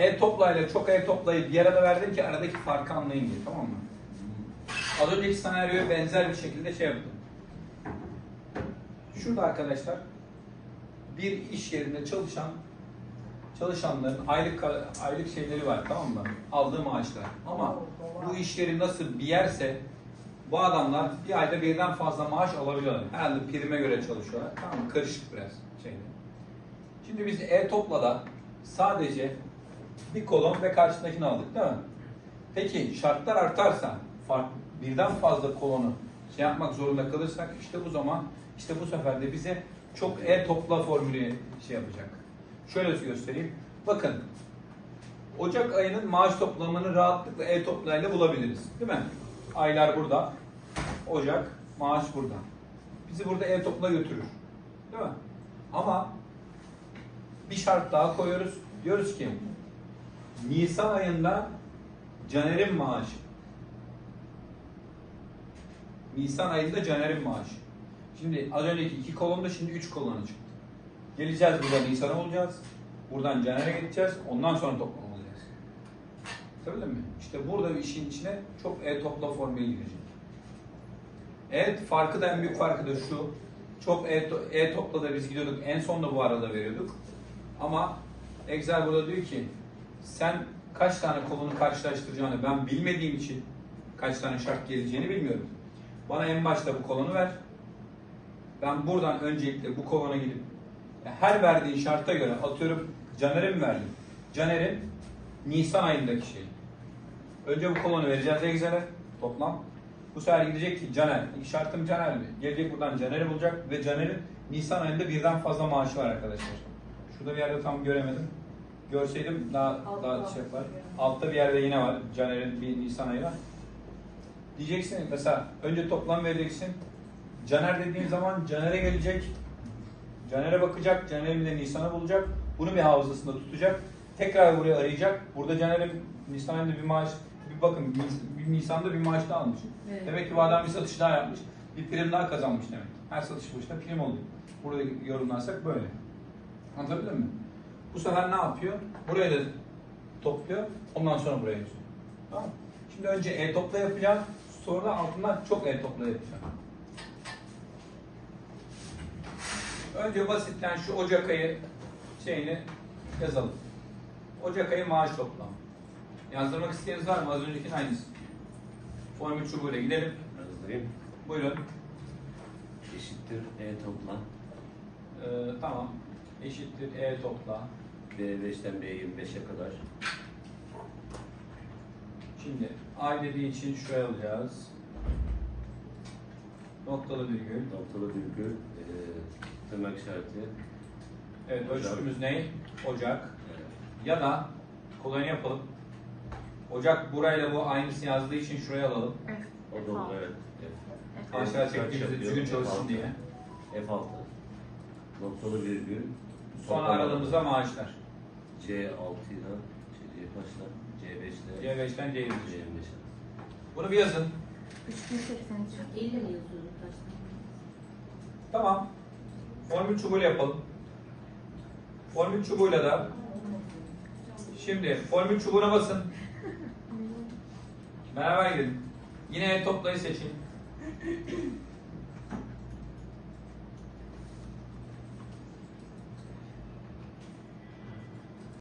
E toplayla çok E toplayıp bir arada verdim ki aradaki farkı anlayın diye tamam mı? Az önceki senaryoya benzer bir şekilde şey yaptım. Şurada arkadaşlar bir iş yerinde çalışan çalışanların aylık aylık şeyleri var tamam mı? Aldığı maaşlar. Ama bu iş yeri nasıl bir yerse bu adamlar bir ayda birden fazla maaş alabiliyorlar. Herhalde prime göre çalışıyorlar. Tamam mı? Karışık biraz şeyde. Şimdi biz e-topla sadece bir kolon ve karşısındakini aldık değil mi? Peki şartlar artarsa fark, birden fazla kolonu şey yapmak zorunda kalırsak işte bu zaman işte bu sefer de bize çok e-topla formülü şey yapacak. Şöyle göstereyim. Bakın Ocak ayının maaş toplamını rahatlıkla e-toplayla bulabiliriz. Değil mi? Aylar burada. Ocak, maaş burada. Bizi burada e-topla götürür. Değil mi? Ama bir şart daha koyuyoruz. Diyoruz ki Nisan ayında Caner'in maaşı. Nisan ayında Caner'in maaşı. Şimdi az önceki iki kolonda şimdi üç kolona çıktı. Geleceğiz burada Nisan'a olacağız. Buradan Caner'e gideceğiz. Ondan sonra toplam olacağız. Tabii mi? İşte burada işin içine çok e-topla formülü girecek. Evet farkı da en büyük farkı da şu. Çok e- e-topla da biz gidiyorduk. En son da bu arada veriyorduk. Ama Excel burada diyor ki sen kaç tane kolunu karşılaştıracağını ben bilmediğim için kaç tane şart geleceğini bilmiyorum. Bana en başta bu kolonu ver. Ben buradan öncelikle bu kolona gidip her verdiğin şarta göre atıyorum Caner'e mi verdim? Caner'in Nisan ayındaki şey. Önce bu kolonu vereceğiz Excel'e toplam. Bu sefer gidecek ki Caner. Şartım Caner mi? Gelecek buradan Caner'i bulacak ve Caner'in Nisan ayında birden fazla maaşı var arkadaşlar. Şurada bir yerde tam göremedim. Görseydim daha Altta. daha şey yapar. Altta bir yerde yine var. Caner'in bir Nisan ayı var. Diyeceksin mesela önce toplam vereceksin. Caner dediğin zaman Caner'e gelecek. Caner'e bakacak. Caner'in de Nisan'ı bulacak. Bunu bir hafızasında tutacak. Tekrar buraya arayacak. Burada Caner'in Nisan ayında bir maaş bir bakın bir Nisan'da bir maaş daha almış. Evet. Demek ki bu adam bir satış daha yapmış. Bir prim daha kazanmış demek. Her satış başına prim oluyor. Burada yorumlarsak böyle. Anlatabildim mi? Bu sefer ne yapıyor? Buraya da topluyor. Ondan sonra buraya yazıyor. Tamam? Şimdi önce e-topla yapacağım. Sonra da altından çok e-topla yapacağım. Önce basitten şu Ocak ayı şeyini yazalım. Ocak ayı maaş toplamı. Yazdırmak isteyeniniz var mı? Az öncekinin aynısı. Formül çubuğuyla gidelim. Yazdırayım. Buyurun. Eşittir E topla. Ee, tamam. Eşittir E topla. B5'ten B25'e kadar. Şimdi ay dediği için şuraya alacağız. Noktalı virgül. Noktalı virgül. E, tırnak işareti. Evet Ocak. ölçümüz ne? Ocak. E, Ya da kolay yapalım. Ocak burayla bu aynısı yazdığı için şuraya alalım. o da olur evet. F. Aşağı çektiğimizde düzgün çalışsın F6. diye. F6. Noktalı virgül. Son aralığımızda maaşlar. C6 ile C kaçla? C5 ile C5'ten C20. C25'e. Bunu bir yazın. 3083. 50 mi yazıyorduk başta? Tamam. Formül çubuğuyla yapalım. Formül çubuğuyla da şimdi formül çubuğuna basın. Beraber gidelim. Yine toplayı seçin.